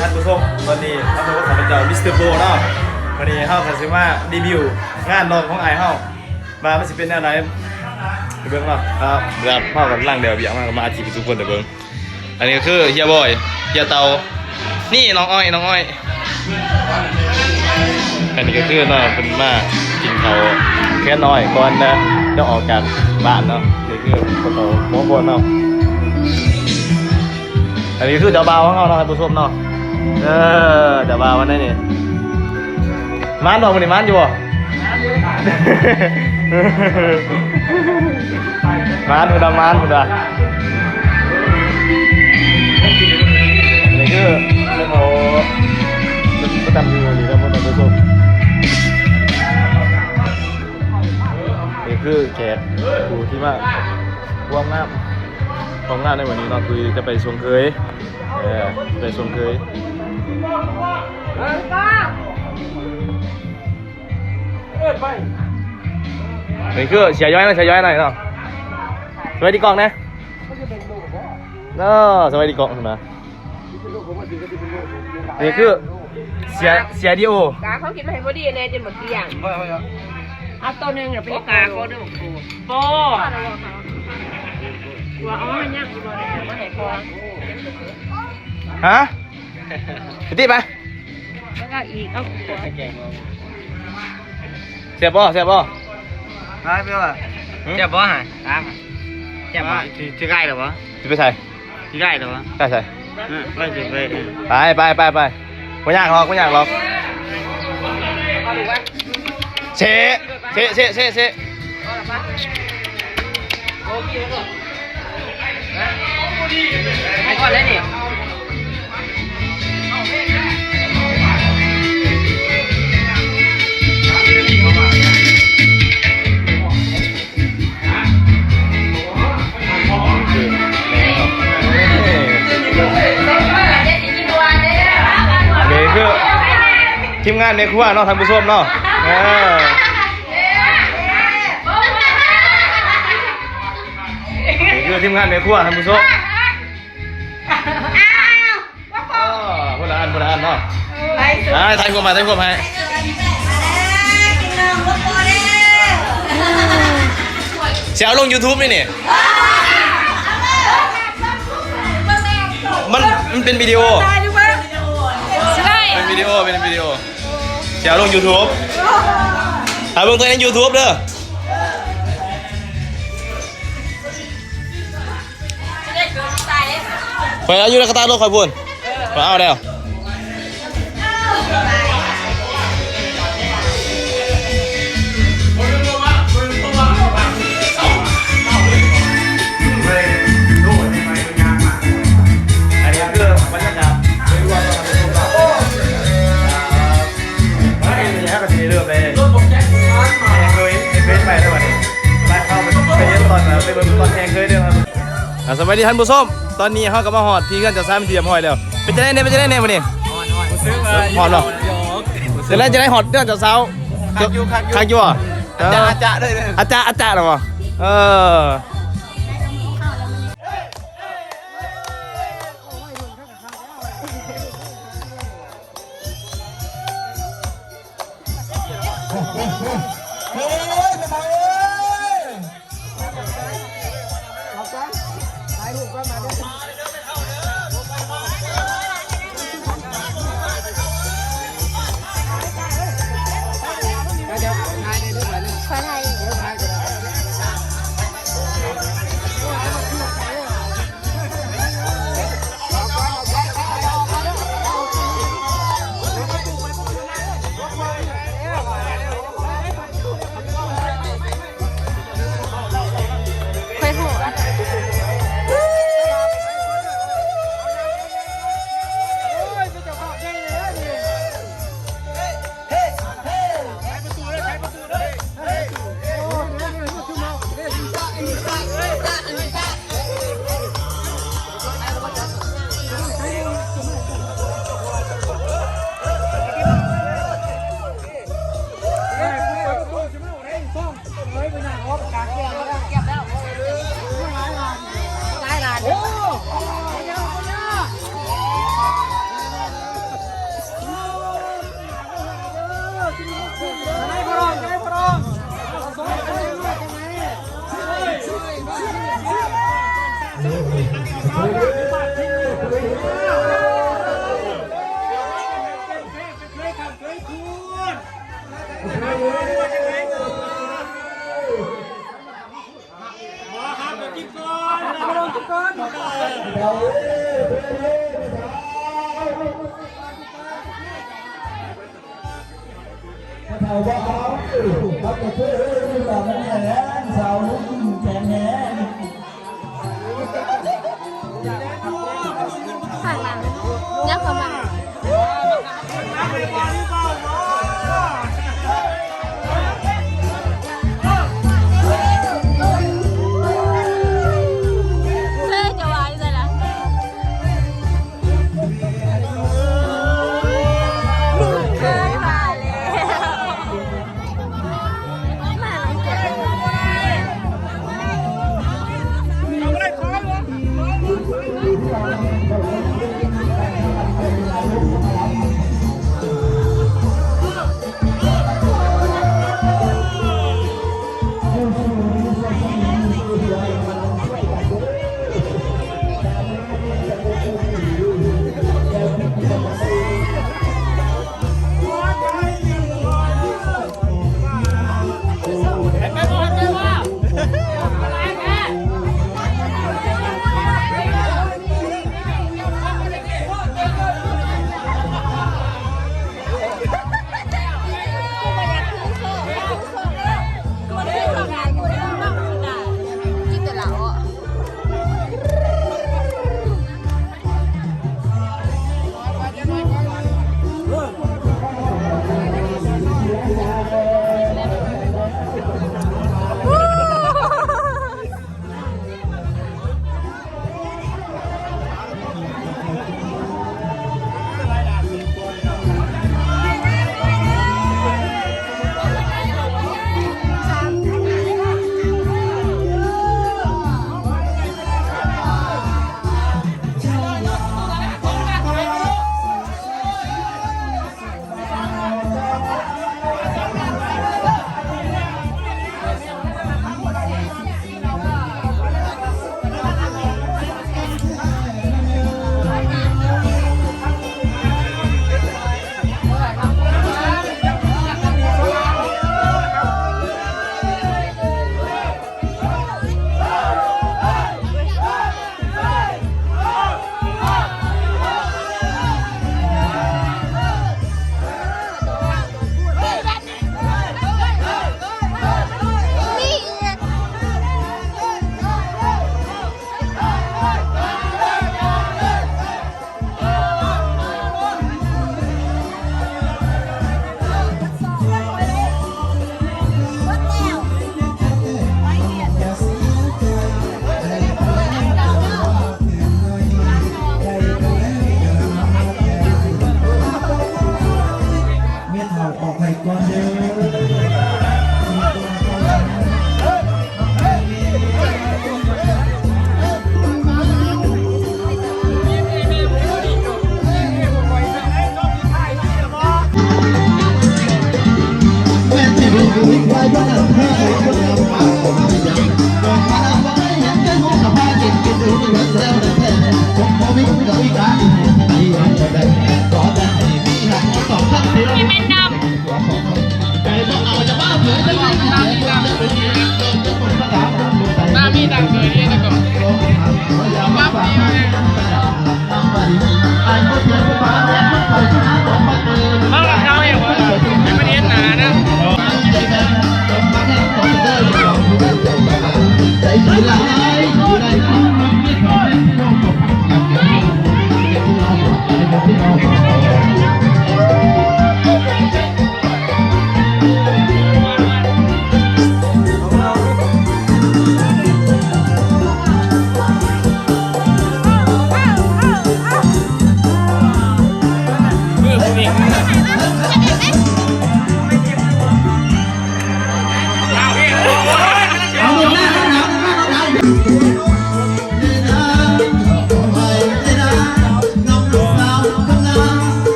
ท่านผู้ชมวันนี้ท่านผู้ชมข้าพเจ้ามิสเตอร์โบเนาะวันนี้เฮาก็สิมารีวิวงานรองของไอ้เฮามามันสิเป็นแนวไหนไปเบิ่งเนาะครับเดี๋ยวเฮากำลังเดี๋ยวเบียงมาก็มาอาจีบทุกคนเดี๋ยวเบิ่งอันนี้ก็คือเฮียบอยเฮียเตานี่น้องอ้อยน้องอ้อยอันนี้ก็คือเนาะเป็นมากินเขาวแค่น้อยก่อนนะจะออกจากบ้านเนาะนี่คือคนเราโม้บนเนาะอันนี้คือเจ้าบ่าวของเราเนาะท่านผู้ชมเนาะ เออเจ้าบ่าววันนั้นนี่มานบอกมันนี่มานอยู่บ่มานคุณดามานคุณดาอันนี้คือเรื่องเขาประจำอยู่นี่นะท่านผู้ชมนี่คือแขกผู้ที่มาร่วมงานร่วมงานในวันนี้เนาะคือจะไปชมเคยเออไปชมเคย นี่คือเสียย้อยหน่อยเสียย้อยหน่อยเนาะสวัสดีกล่องนะเนาะสวัสดีกล่องนะนี่คือเสียเสียดีโอกาเขากินมาให้พอดีแน่จนหมดเกลี้ยงเอาตัวหนึงเดี๋ยวไปกาเขาด้วยกูโป้ว่าอ๋อมันยังกูบอกเลยว่าไหนพอฮะไป ติไปแล้วก็อีกเอาหัวเสียบป่ะเสียบป่ะมาเปล่าเจ็บบ่ฮะตามเจ็บบ่ที่ที่ใกล้หรอวะจะไปใส่ที่ใกล้หรอวะใส่ใส่อืมไปสิไปไปไปไปไปไม่ยากหรอกไม่ยากหรอกเชะเชะเชะเชะเชะไอ้ก้อนเลยนี่นี่ ทีมงานในครัวเนาะทานผู้ชมเนาะเออนี่คือทีมงานในครัวทานผู้ชมอ๋อคนละอันคนละอันเนาะอ่าไทยครัวมาไทยครัวมาเสียเอาลง YouTube นี่นี่มันมันเป็นวิดีโอใช่เป็นวิดีโอเป็นวิดีโอ เดี๋ยวลง YouTube เอาลงตัวใน YouTube เด้อไปเอาอยู่ในกระตารถคอยพูนไปเอาแล้ว ไปเบิ่งตอนแทงเคยเด้อครับอะสวัสดีท่านผู้ชมตอนนี้เขาก็มาหอดที่กันจะซ้ำเทียมห้อยแล้วเป็นจะได้เนี่ยเป็นจะได้เนี่ยวันนี้หอดเหรอเสร็จแล้วจะได้หอดเรื่องจะเช้าคักยูคักยูอะอาจารย์อาจารย์เลยอาจารย์อาจารย์เหรอเออ บ้าเ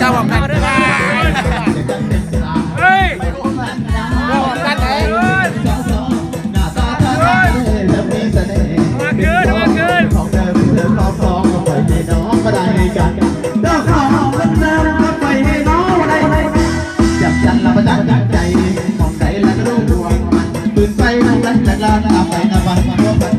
เจ้าของแกันเฮ้ยเจ้าของกันไหนมาเกินมาเกินของเดิมเดิมรอบสองก็ปล่อยให้น้องก็ได้กันเจ้าของกันเดิมก็ปล่อยให้น้องได้จับจันละประจักษ์จักใจมองใจแล้วก็รู้ดวงมันตื่นไปนั่งรักจักรลาตาไปนะวันมาร่วมกัน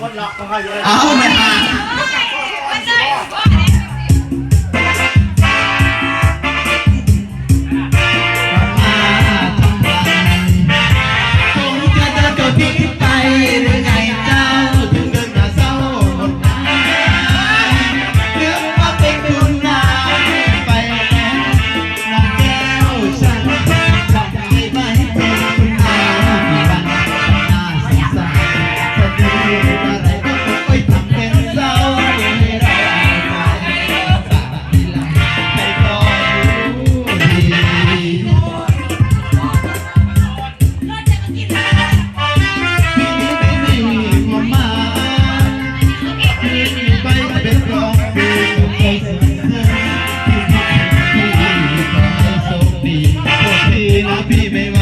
กดล็อกของเอยู่เลเอาไม่มา Happy baby.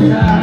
ช